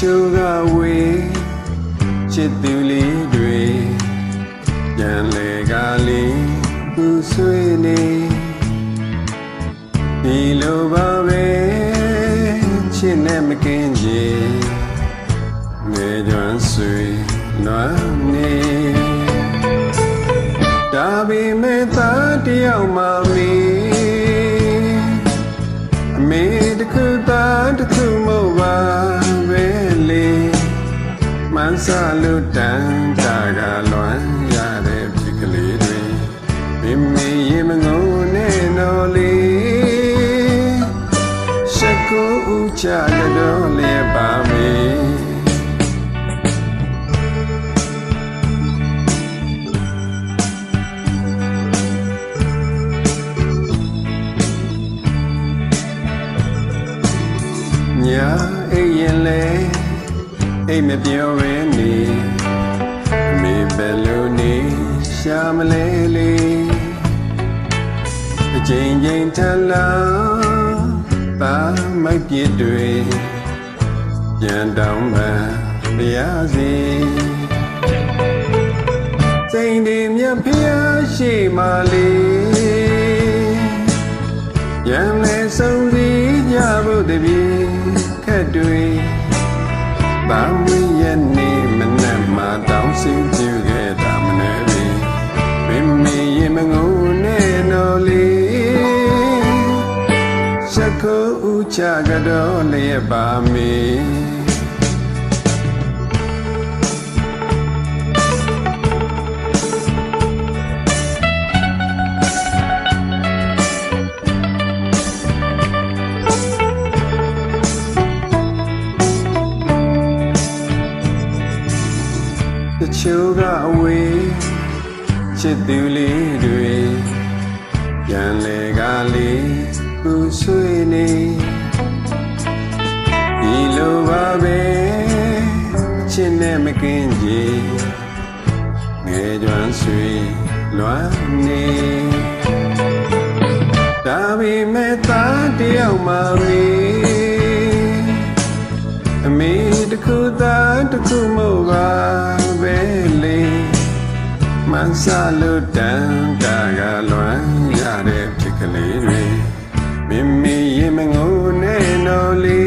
ချို့ကဝေးချစ်သူလေးတွေကြံလေကလေးသူဆွေးနေဒီလိုပါပဲချစ်နဲ့မကင်းကြငယ်ကျွမ်းဆွေနွမ်းနေဒါပေမဲ့သားတယောက်မှမီ န်းစားလို့တန်တာကလွမ်းရတဲ့ဖြစ်ကလေးတွေမိမိရေမငုံနဲ့နော်လေရှက်ကိုဦးချရတော့လေပါမေညာအိပ်ရင်လေ အိပ်မပြောဘဲနေအမေဘယ်လိုနေရှာမလဲလေအချိန်ချင်းထလာပါမိုက်ပြစ်တွေပြန်တောင်းပါတရားစီစိန်ဒီမြတ်ဖျားရှိမှလေ င်းစီပြုခဲ့တာမနဲ့ပြီမိမိရင်မငုံနဲ့နော်လေရှက်ခိုးဦးချကတော့လျက်ပါမေတ ချို့ကအဝေးချစ်သူလေးတွေပြန်လေကလေးသူဆွေးနေဒီလိုပါပဲချစ်နဲ့မကင်းကြည်ငယ်ကျွမ်းဆွေလွမ်းနေဒါပေမဲ့သားတယောက်မှပဲအမေတခုသားတခုမဟုတ်ပါပဲလေ မန်းစားလို့တန်တာကလွမ်းရတဲ့ဖြစ်ကလေးတွေမိမိရင်မငုံနဲ့နော်လေ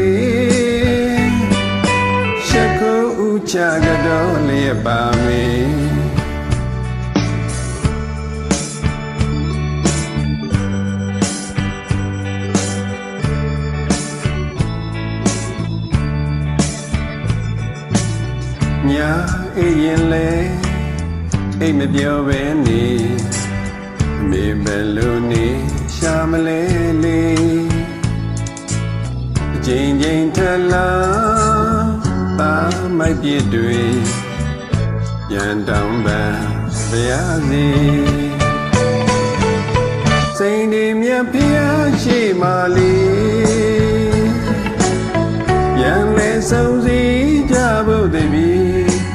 ရှက်ကိုဦးချကတော့လျက်ပါမေညာအိပ်ရင်လေ အိပ်မပြောပဲနေအမေဘယ်လိုနေရှာမလဲလေအချိန်ချင်းထလာပါမိုက်ပြစ်တွေရန်တောင်းပန်ဗျာစီစိန်ဒီမြတ်ဖျားရှိမှလေးပြန်လဲဆုံးစည်းကြဖို့တည်း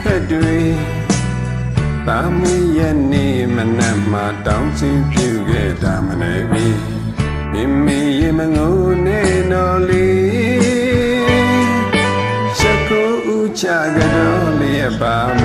ခက်တွေ တာမီးရဲ့နေမနက်မှတောင်းစီပြုခဲ့တာမနေပြီမိမိရေမငုံနဲ့နော်လေရှက်ကိုဦးချကြတော့လျက်ပါမေ